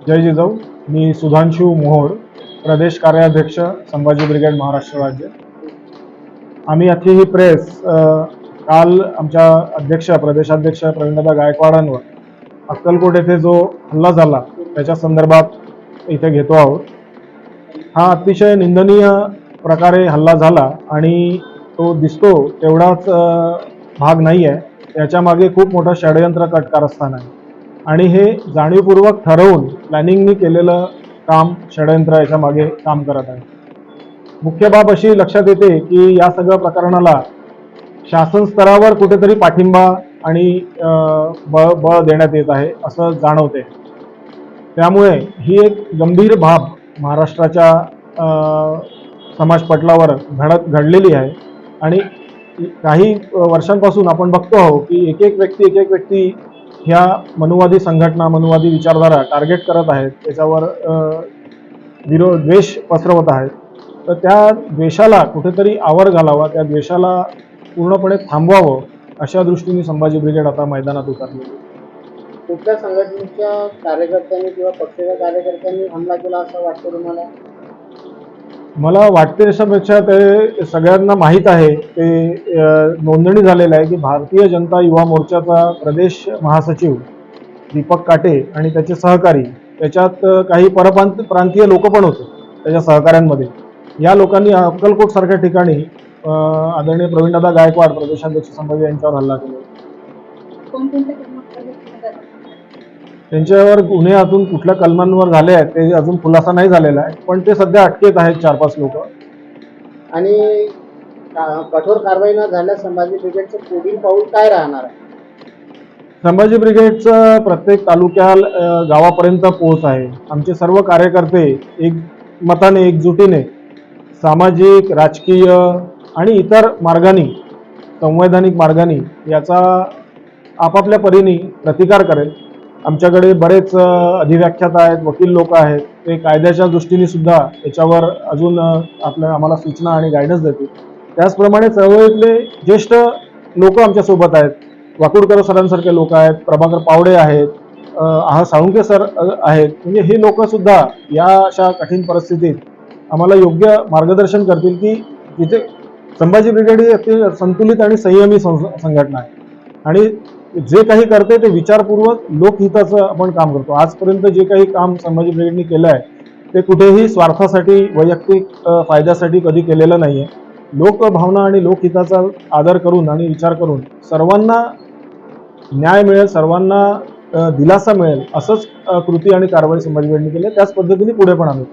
जय जिजाऊ. मी सुधांशू मोहोळ प्रदेश कार्याध्यक्ष संभाजी ब्रिगेड महाराष्ट्र राज्य. आम्ही अति ही प्रेस काल आमच्या अध्यक्ष प्रदेशाध्यक्ष प्रवीणदा गायकवाडांवर अक्कलकोट येथे जो हल्ला झाला त्याच्या संदर्भात इथे घेतो आहोत. हा अतिशय निंदनीय प्रकारे हल्ला झाला आणि तो दिसतो तेवढाच भाग नाही आहे याच्यामागे खूप मोठं षडयंत्र कटकारस्थान आहे. आणि हे जाणीवपूर्वक ठरवून प्लॅनिंगनी केलेलं काम षडयंत्र याच्या मागे काम करत आहे. मुख्य बाब अशी लक्षात येते की या सगळ्या प्रकरणाला शासन स्तरावर कुठेतरी पाठिंबा आणि बळ बळ देण्यात येत आहे असं जाणवते. त्यामुळे ही एक गंभीर बाब महाराष्ट्राच्या समाजपटलावर घडत घडलेली आहे. आणि काही वर्षांपासून आपण बघतो आहोत की एक एक व्यक्ती एक एक व्यक्ती ह्या मनुवादी संघटना मनुवादी विचारधारा टार्गेट करत आहेत त्याच्यावर विरोध द्वेष पसरवत आहेत. तर त्या द्वेषाला कुठेतरी आवर घालावा त्या द्वेषाला पूर्णपणे थांबवावं अशा दृष्टीने संभाजी ब्रिगेड आता मैदानात उतरली. कुठल्या संघटनेच्या कार्यकर्त्यांनी किंवा पक्षाच्या कार्यकर्त्यांनी हमला केला असं वाटतं तुम्हाला? मला वाटते त्याच्यापेक्षा ते सगळ्यांना माहीत आहे ते नोंदणी झालेलं आहे की भारतीय जनता युवा मोर्चाचा प्रदेश महासचिव दीपक काटे आणि त्याचे सहकारी त्याच्यात काही परप्रांत प्रांतीय लोक पण होते त्याच्या सहकाऱ्यांमध्ये. या लोकांनी अक्कलकोटसारख्या ठिकाणी आदरणीय प्रवीणदादा गायकवाड प्रदेशाध्यक्ष संभाजी यांच्यावर हल्ला केला? त्यांच्यावर गुन्हे अजून कुठल्या कलमांवर झाले आहेत ते अजून खुलासा नाही झालेला आहे पण ते सध्या अटकेत आहेत चार पाच लोक. आणि का- कठोर कारवाई न झाल्यास संभाजी ब्रिगेडचं पुढील पाऊल काय राहणार आहे? संभाजी ब्रिगेडचं प्रत्येक तालुक्या गावापर्यंत पोहोच आहे. आमचे सर्व कार्यकर्ते एक मताने एकजुटीने सामाजिक राजकीय आणि इतर मार्गाने संवैधानिक मार्गाने याचा आपापल्या परीने प्रतिकार करेल. आमच्याकडे बरेच अधिव्याख्याता आहेत वकील लोक आहेत. ते कायद्याच्या दृष्टीने सुद्धा याच्यावर अजून आपल्या आम्हाला सूचना आणि गायडन्स देतील. त्याचप्रमाणे चळवळीतले ज्येष्ठ लोक आमच्यासोबत आहेत. वाकुडकर सरांसारखे लोक आहेत प्रभाकर पावडे आहेत अ, आहा साळुंके सर आहेत. म्हणजे हे लोकसुद्धा या अशा कठीण परिस्थितीत आम्हाला योग्य मार्गदर्शन करतील की जिथे संभाजी ब्रिगेड ही अति संतुलित आणि संयमी संघटना आहे. आणि जे काही करते ते विचारपूर्वक लोकहिताचं आपण काम करतो. आजपर्यंत जे काही काम संभाजी ब्रिगेडने केलं आहे ते कुठेही स्वार्थासाठी वैयक्तिक फायद्यासाठी कधी केलेलं नाही आहे लोकभावना आणि लोकहिताचा आदर करून आणि विचार करून सर्वांना न्याय मिळेल सर्वांना दिलासा मिळेल असंच कृती आणि कारवाई संभाजी ब्रिगेडने केली त्याच पद्धतीने पुढे पण आम्ही